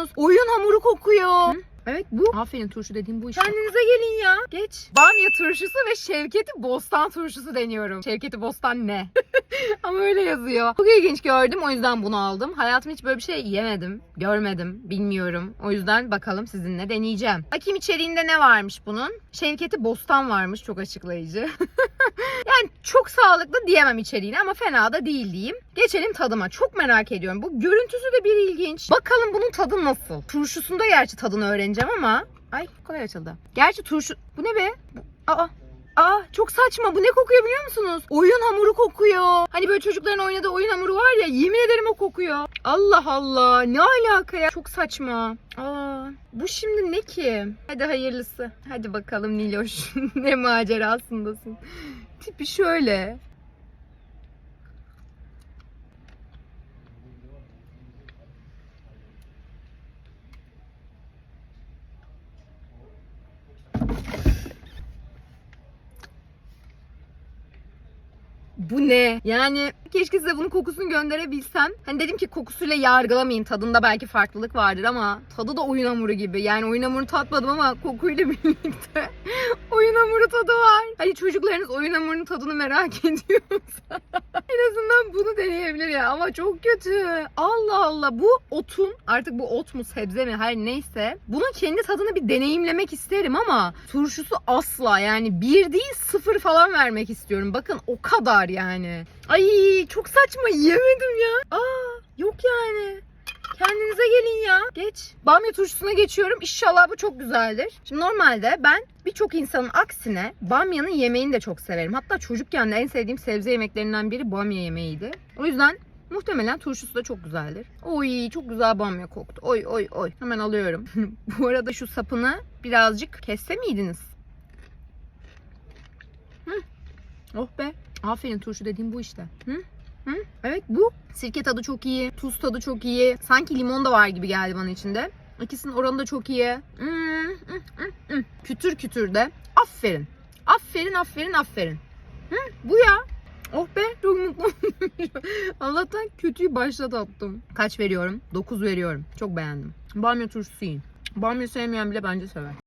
musunuz? Oyun hamuru kokuyor. Evet bu. Aferin turşu dediğim bu işte. Kendinize gelin ya. Geç. Bamya turşusu ve Şevketi Bostan turşusu deniyorum. Şevketi Bostan ne? Ama öyle yazıyor. Çok ilginç gördüm o yüzden bunu aldım. Hayatımda hiç böyle bir şey yemedim, görmedim, bilmiyorum. O yüzden bakalım sizinle deneyeceğim. Bakayım içeriğinde ne varmış bunun. Şevketi Bostan varmış çok açıklayıcı. yani çok sağlıklı diyemem içeriğine ama fena da değil diyeyim. Geçelim tadıma. Çok merak ediyorum. Bu görüntüsü de bir ilginç. Bakalım bunun tadı nasıl? Turşusunda gerçi tadını öğreneceğim ama. Ay kolay açıldı. Gerçi turşu... Bu ne be? Aa Aa çok saçma. Bu ne kokuyor biliyor musunuz? Oyun hamuru kokuyor. Hani böyle çocukların oynadığı oyun hamuru var ya yemin ederim o kokuyor. Allah Allah ne alaka ya? Çok saçma. Aa bu şimdi ne ki? Hadi hayırlısı. Hadi bakalım Niloş. ne macerasındasın. Tipi şöyle. Bu ne? Yani keşke size bunun kokusunu gönderebilsem. Hani dedim ki kokusuyla yargılamayayım. Tadında belki farklılık vardır ama tadı da oyun hamuru gibi. Yani oyun hamuru tatmadım ama kokuyla birlikte oyun hamuru tadı var. Hani çocuklarınız oyun hamurunun tadını merak ediyorsa en azından bunu deneyebilir ya. Ama çok kötü. Allah Allah. Bu otun artık bu ot mu sebze mi her neyse. Bunun kendi tadını bir deneyimlemek isterim ama turşusu asla yani bir değil sıfır falan vermek istiyorum. Bakın o kadar yani. Ay çok saçma yemedim ya. Aa yok yani. Kendinize gelin ya. Geç. Bamya turşusuna geçiyorum. İnşallah bu çok güzeldir. Şimdi normalde ben birçok insanın aksine bamyanın yemeğini de çok severim. Hatta çocukken de en sevdiğim sebze yemeklerinden biri bamya yemeğiydi. O yüzden muhtemelen turşusu da çok güzeldir. Oy çok güzel bamya koktu. Oy oy oy. Hemen alıyorum. bu arada şu sapını birazcık kesse miydiniz? Hı. Oh be. Aferin turşu dediğim bu işte. Hı? Hı? Evet bu. Sirke tadı çok iyi. Tuz tadı çok iyi. Sanki limon da var gibi geldi bana içinde. İkisinin oranı da çok iyi. Hmm, hmm, hmm, hmm. Kütür kütür de. Aferin. Aferin aferin aferin. Hı? Bu ya. Oh be çok mutlu. Allah'tan kötüyü başlat attım. Kaç veriyorum? 9 veriyorum. Çok beğendim. Bamya turşusu yiyin. Bamya sevmeyen bile bence sever.